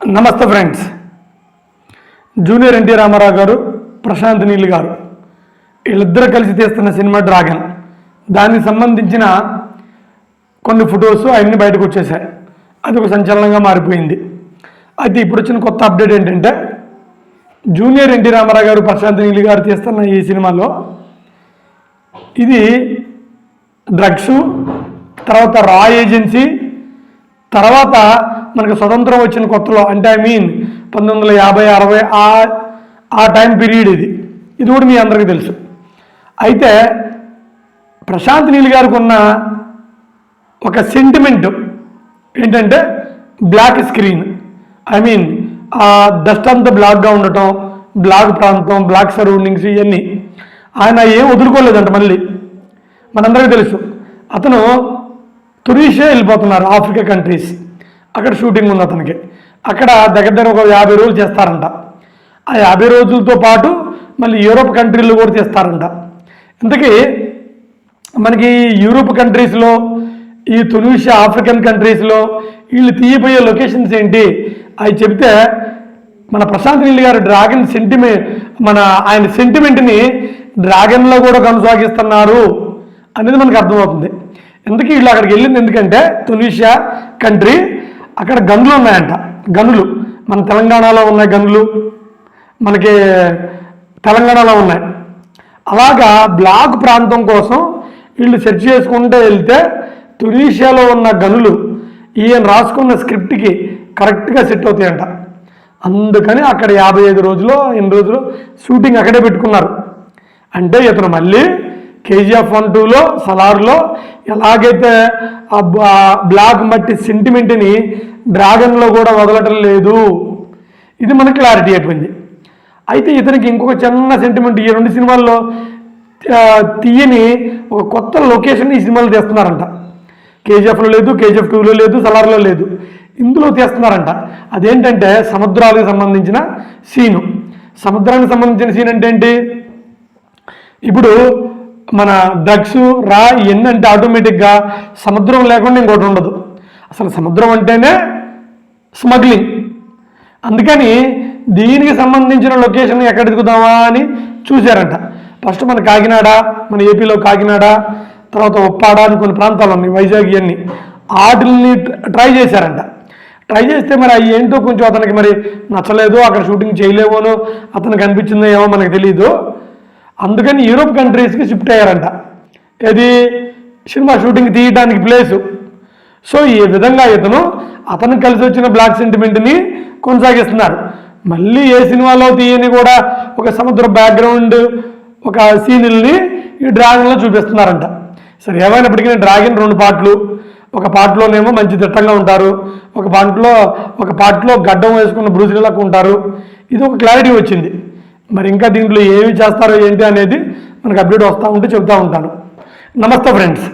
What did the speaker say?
నమస్తే friends. Junior NT Ramarao గారు ప్రశాంత్ నీల్ గారు. వీళ్ళిద్దరూ కలిసి తీస్తున్న సినిమా డ్రాగన్. దానికి సంబంధించిన కొన్ని ఫొటోస్ అవన్నీ బయటకు వచ్చేసాయి అది ఒక సంచలనంగా మారిపోయింది. అయితే ఇప్పుడు వచ్చిన కొత్త అప్డేట్ ఏంటంటే జూనియర్ ఎన్టీ రామారావు గారు ప్రశాంత్ నీల్ గారు తీస్తున్న ఈ సినిమాలో ఇది డ్రగ్స్ తర్వాత రా ఏజెన్సీ తర్వాత మనకు స్వతంత్రం వచ్చిన కొత్తలో అంటే ఐ మీన్ పంతొమ్మిది వందల యాభై అరవై ఆ ఆ టైం పీరియడ్ ఇది. ఇది కూడా మీ అందరికీ తెలుసు. అయితే ప్రశాంత్ నీల్ గారికి ఉన్న ఒక సెంటిమెంట్ ఏంటంటే బ్లాక్ స్క్రీన్ ఐ మీన్ ఆ డస్ట్ అంతా బ్లాక్గా ఉండటం బ్లాక్ ప్రాంతం బ్లాక్ సరౌండింగ్స్ ఇవన్నీ. ఆయన ఏం వదులుకోలేదంట మళ్ళీ. మనందరికీ తెలుసు. అతను తురీషే వెళ్ళిపోతున్నారు ఆఫ్రికా కంట్రీస్. అక్కడ షూటింగ్ ఉంది అతనికి. అక్కడ దగ్గర దగ్గర ఒక యాభై రోజులు చేస్తారంట. ఆ యాభై రోజులతో పాటు మళ్ళీ యూరోప్ కంట్రీల్లో కూడా చేస్తారంట. ఇంతకీ మనకి యూరోప్ కంట్రీస్లో ఈ తునీషియా ఆఫ్రికన్ కంట్రీస్లో వీళ్ళు తీయబోయే లొకేషన్స్ ఏంటి? అవి చెప్తే మన ప్రశాంత్ నీళ్ళు గారు డ్రాగన్ సెంటిమెంట్ మన ఆయన సెంటిమెంట్ని డ్రాగన్లో కూడా కొనసాగిస్తున్నారు అనేది మనకు అర్థమవుతుంది. ఎందుకు వీళ్ళు అక్కడికి వెళ్ళింది ఎందుకంటే తునీషియా కంట్రీ అక్కడ గనులు ఉన్నాయంట. గనులు. మన తెలంగాణలో ఉన్న గనులు మనకి తెలంగాణలో ఉన్నాయి. అలాగా బ్లాక్ ప్రాంతం కోసం వీళ్ళు సెర్చ్ చేసుకుంటూ వెళ్తే తునీషియాలో ఉన్న గనులు ఈయన రాసుకున్న స్క్రిప్ట్కి కరెక్ట్గా సెట్ అవుతాయంట. అందుకని అక్కడ యాభై ఐదు రోజులు ఎన్ని రోజులు షూటింగ్ అక్కడే పెట్టుకున్నారు. అంటే ఇతను మళ్ళీ కేజీఎఫ్ వన్ టూలో సలార్లో ఎలాగైతే ఆ బ్లాక్ మట్టి సెంటిమెంట్ని డ్రాగన్లో కూడా వదలటం లేదు. ఇది మనకు క్లారిటీ అయిపోయింది అయితే ఇతనికి ఇంకొక చిన్న సెంటిమెంట్ ఈ రెండు సినిమాల్లో తీయని ఒక కొత్త లొకేషన్ ఈ సినిమాలో తీస్తున్నారంట. కేజీఎఫ్లో లేదు కేజీఎఫ్ టూలో లేదు సలార్లో లేదు. ఇందులో తీస్తున్నారంట. అదేంటంటే సముద్రాలకు సంబంధించిన సీను. సముద్రానికి సంబంధించిన సీన్ అంటే ఏంటి? ఇప్పుడు మన డ్రగ్స్ రా ఇవన్నీ అంటే ఆటోమేటిక్గా సముద్రం లేకుండా ఇంకోటి ఉండదు. అసలు సముద్రం అంటేనే స్మగ్లింగ్. అందుకని దీనికి సంబంధించిన లొకేషన్ ఎక్కడ ఎదుగుదామా అని చూశారంట. ఫస్ట్ మన కాకినాడ మన ఏపీలో కాకినాడ తర్వాత ఉప్పాడ అని కొన్ని ప్రాంతాలు ఉన్నాయి వైజాగ్ ఇవన్నీ. వాటిని ట్రై చేశారంట. ట్రై చేస్తే మరి అవి ఏంటో కొంచెం అతనికి మరి నచ్చలేదు అక్కడ షూటింగ్ చేయలేమోనో అతనికి అనిపించిందో ఏమో మనకు తెలియదు అందుకని యూరోప్ కంట్రీస్కి షిఫ్ట్ అయ్యారంట. ఇది సినిమా షూటింగ్ తీయడానికి ప్లేసు సో ఈ విధంగా ఇతను అతను కలిసి వచ్చిన బ్లాక్ సెంటిమెంట్ని కొనసాగిస్తున్నారు. మళ్ళీ ఏ సినిమాలో తీయని కూడా ఒక సముద్ర బ్యాక్గ్రౌండ్ ఒక సీనుల్ని ఈ డ్రాగన్లో చూపిస్తున్నారంట. సరే ఏమైనప్పటికీ డ్రాగన్ రెండు పాటలు. ఒక పాటలోనేమో మంచి దిట్టంగా ఉంటారు. ఒక పాటలో ఒక పాటలో గడ్డం వేసుకున్న బ్రూసులకు ఉంటారు. ఇది ఒక క్లారిటీ వచ్చింది. మరి ఇంకా దీంట్లో ఏమి చేస్తారో ఏంటి అనేది మనకు అప్డేట్ వస్తూ ఉంటే చెప్తూ ఉంటాను. నమస్తే ఫ్రెండ్స్.